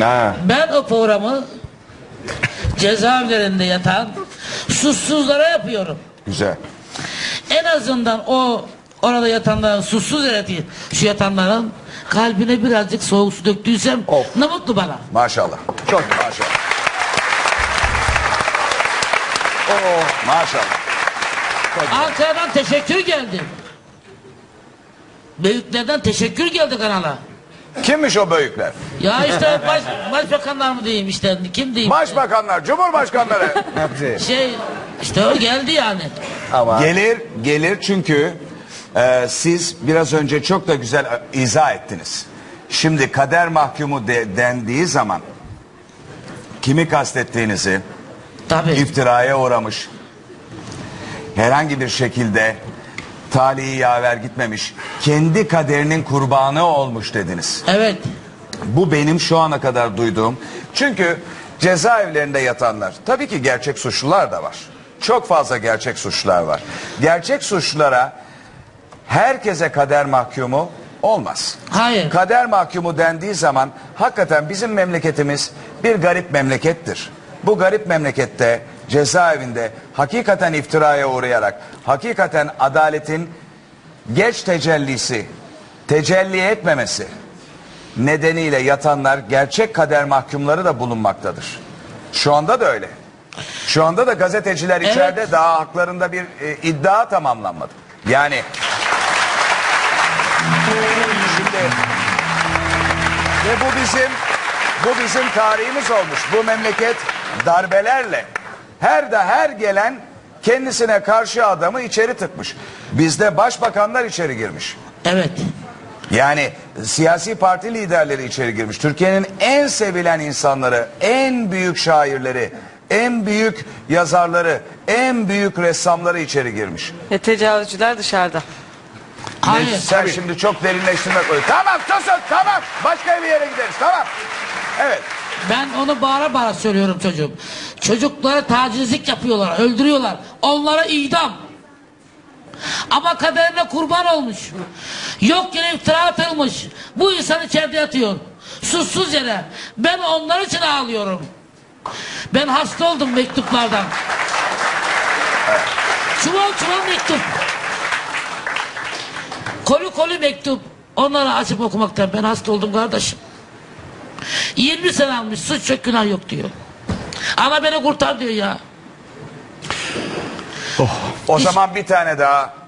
Ha. Ben o programı cezaevlerinde yatan suçsuzlara yapıyorum. Güzel. En azından o orada yatanların suçsuz yere değil, şu yatanların kalbine birazcık soğuk su döktüysem Of. ne mutlu bana. Maşallah. Çok maşallah. Oo, maşallah. Ankara'dan teşekkür geldi. Büyüklerden teşekkür geldi kanala. Kimmiş o büyükler? Ya işte baş, başbakanlar mı diyeyim işte kim diyeyim. Başbakanlar, cumhurbaşkanları. Şey işte o geldi yani. Ama gelir, gelir çünkü e, siz biraz önce çok da güzel izah ettiniz. Şimdi kader mahkumu de- dendiği zaman kimi kastettiğinizi Tabii. iftiraya uğramış, herhangi bir şekilde talihi yaver gitmemiş, kendi kaderinin kurbanı olmuş dediniz. Evet. Bu benim şu ana kadar duyduğum. Çünkü cezaevlerinde yatanlar tabii ki gerçek suçlular da var. Çok fazla gerçek suçlular var. Gerçek suçlulara herkese kader mahkumu olmaz. Hayır. Kader mahkumu dendiği zaman hakikaten bizim memleketimiz bir garip memlekettir. Bu garip memlekette cezaevinde hakikaten iftiraya uğrayarak hakikaten adaletin geç tecellisi, tecelli etmemesi nedeniyle yatanlar gerçek kader mahkumları da bulunmaktadır. Şu anda da öyle. Şu anda da gazeteciler Evet. içeride daha haklarında bir e, iddia tamamlanmadı. Yani şimdi ve bu bizim bu bizim tarihimiz olmuş. Bu memleket darbelerle her de her gelen kendisine karşı adamı içeri tıkmış. Bizde başbakanlar içeri girmiş. Evet. Yani siyasi parti liderleri içeri girmiş. Türkiye'nin en sevilen insanları, en büyük şairleri, en büyük yazarları, en büyük ressamları içeri girmiş. Ve tecavüzcüler dışarıda. Hayır. Sen şimdi çok derinleştirmek koy. Tamam susun tamam. Başka bir yere gideriz tamam. Evet. Ben onu bağıra bağıra söylüyorum çocuğum. Çocuklara tacizlik yapıyorlar, öldürüyorlar. Onlara idam. Ama kaderine kurban olmuş. Yok yere iftira atılmış. Bu insan içeride yatıyor. Suçsuz yere. Ben onlar için ağlıyorum. Ben hasta oldum mektuplardan. Çuval çuval mektup. Kolu kolu mektup. Onları açıp okumaktan ben hasta oldum kardeşim. 20 sene almış suç yok günah yok diyor. Ana beni kurtar diyor ya. O zaman bir tane daha